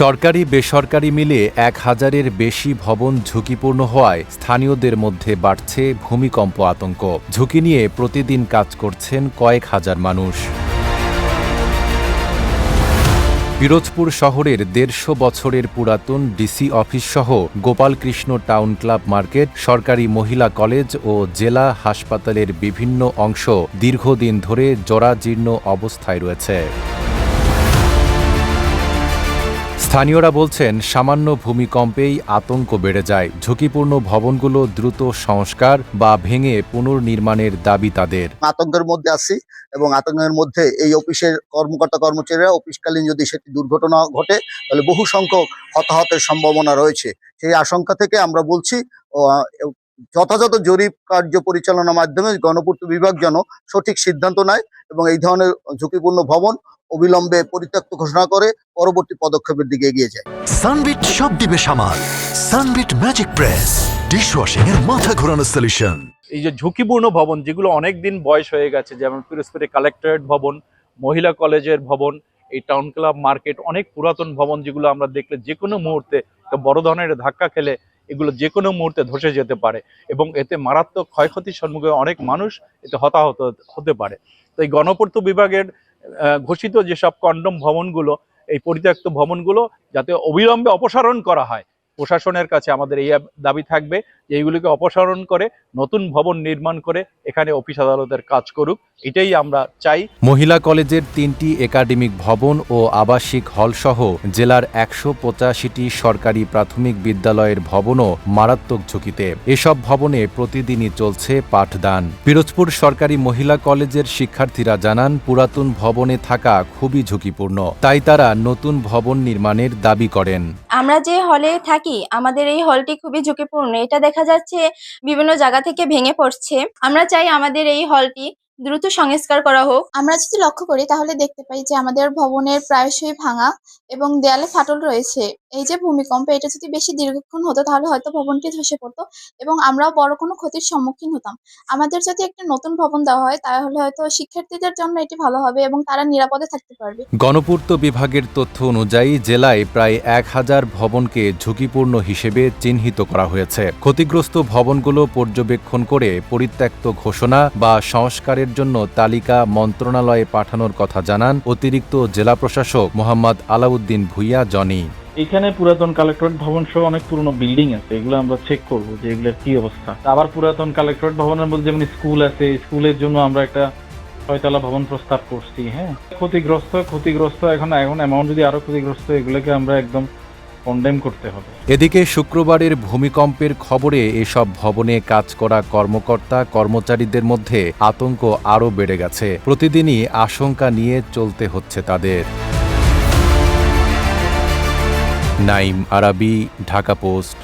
সরকারি, বেসরকারি মিলে এক হাজারের বেশি ভবন ঝুঁকিপূর্ণ হওয়ায় স্থানীয়দের মধ্যে বাড়ছে ভূমিকম্প আতঙ্ক। ঝুঁকি নিয়ে প্রতিদিন কাজ করছেন কয়েক হাজার মানুষ। পিরোজপুর শহরের দেড়শো বছরের পুরাতন ডিসি অফিস সহ গোপালকৃষ্ণ টাউন ক্লাব মার্কেট, সরকারি মহিলা কলেজ ও জেলা হাসপাতালের বিভিন্ন অংশ দীর্ঘদিন ধরে জরাজীর্ণ অবস্থায় রয়েছে। স্থানীয়রা বলছেন, সামান্য ভূমিকম্পেই আতঙ্ক বেড়ে যায়। ঝুঁকিপূর্ণ ভবনগুলো দ্রুত সংস্কার বা ভেঙে পুনর্নির্মাণের দাবি তাদের। আতঙ্কের মধ্যে আছি এবং আতঙ্কের মধ্যে এই অফিসের কর্মকর্তা কর্মচারীরা অফিসকালীন যদি সেটি দুর্ঘটনা ঘটে, তাহলে বহু সংখ্যক হতাহতের সম্ভাবনা রয়েছে। সেই আশঙ্কা থেকে আমরা বলছি যথাযথ জরিপ কার্য পরিচালনার মাধ্যমে গণপূর্ত বিভাগ যেন সঠিক সিদ্ধান্ত নেয় এবং এই ধরনের ঝুঁকিপূর্ণ ভবন অবিলম্বে পরিত্যক্ত ঘোষণা করে পরবর্তী পদক্ষেপের দিকে এগিয়ে যায়। সানবিট সব দিবে সামাল। সানবিট ম্যাজিক প্রেস ডিশওয়াশিং এর মাথা ঘোরানো সলিউশন এই যে ঝুঁকিপূর্ণ ভবন যেগুলো অনেক দিন বয়স হয়ে গেছে যেমন পিরোজপুরে কালেক্টরেট ভবন মহিলা কলেজের ভবন এই টাউন ক্লাব মার্কেট অনেক পুরাতন ভবন যেগুলো আমরা দেখলে যে কোনো মুহূর্তে বড় ধরনের ধাক্কা খেলে এগুলো যে কোনো মুহূর্তে ধসে যেতে পারে। এবং এতে মারাত্মক ক্ষয়ক্ষতির সম্মুখে অনেক মানুষ এতে হতাহত হতে পারে। তো এই গণপূর্ত বিভাগের ঘোষিত যেসব কন্ডম ভবনগুলো এই পরিত্যক্ত ভবনগুলো যাতে অবিলম্বে অপসারণ করা হয়। প্রশাসনের কাছে আমাদের এই দাবি থাকবে যে এইগুলিকে অপসারণ করে নতুন ভবন নির্মাণ করে এখানে অফিস আদালতের কাজ করুক। এটাই আমরা চাই। মহিলা কলেজের তিনটি একাডেমিক ভবন ও আবাসিক হলসহ জেলার একশো পঁচাশিটি সরকারি প্রাথমিক বিদ্যালয়ের ভবনও মারাত্মক ঝুঁকিতে। এসব ভবনে প্রতিদিনই চলছে পাঠদান। পিরোজপুর সরকারি মহিলা কলেজের শিক্ষার্থীরা জানান পুরাতন ভবনে থাকা খুবই ঝুঁকিপূর্ণ। তাই তারা নতুন ভবন নির্মাণের দাবি করেন। আমরা যে হলে থাকি আমাদের এই হলটি খুবই ঝুঁকিপূর্ণ। এটা দেখা যাচ্ছে বিভিন্ন জায়গা থেকে ভেঙে পড়ছে। আমরা চাই আমাদের এই হলটি দ্রুত সংস্কার করা হোক। আমরা যদি লক্ষ্য করি তাহলে দেখতে পাই যে আমাদের ভবনের প্রায়শই ভাঙা এবং দেয়ালে ফাটল রয়েছে। এই যে ভূমিকম্প এটা যদি বেশি দীর্ঘক্ষণ হতো তাহলে হয়তো ভবনটি ধসে পড়তো এবং আমরাও বড় কোনো ক্ষতির সম্মুখীন হতাম। আমাদের যদি একটা নতুন ভবন দেওয়া হয় তাহলে হয়তো শিক্ষার্থীদের জন্য এটি ভালো হবে এবং তারা নিরাপদে থাকতে পারবে। গণপূর্ত বিভাগের তথ্য অনুযায়ী জেলায় প্রায় এক হাজার ভবনকে ঝুঁকিপূর্ণ হিসেবে চিহ্নিত করা হয়েছে। ক্ষতিগ্রস্ত ভবনগুলো পর্যবেক্ষণ করে পরিত্যক্ত ঘোষণা বা সংস্কারের জন্য তালিকা মন্ত্রণালয়ে পাঠানোর কথা জানান অতিরিক্ত জেলা প্রশাসক মোহাম্মদ আলাউদ্দিন ভুইয়া জনি। এখানে পুরাতন কালেক্টরেট ভবন সহ অনেক পুরনো বিল্ডিং আছে, এগুলো আমরা চেক করব যে এগুলোর কি অবস্থা। আবার পুরাতন কালেক্টরেট ভবনের মধ্যে যেমন স্কুল আছে, স্কুলের জন্য আমরা একটা ছয়তলা ভবন প্রস্তাব করছি হ্যাঁ। ক্ষতিগ্রস্ত ক্ষতিগ্রস্ত এখন এখন অ্যামাউন্ট যদি আরও ক্ষতিগ্রস্ত, এগুলোকে আমরা একদম কন্ডেম করতে হবে। এদিকে শুক্রবারের ভূমিকম্পের খবরে এসব ভবনে কাজ করা কর্মকর্তা, কর্মচারীদের মধ্যে আতঙ্ক আরও বেড়ে গেছে। প্রতিদিনই আশঙ্কা নিয়ে চলতে হচ্ছে তাদের। নাইম আরাবি, ঢাকা পোস্ট।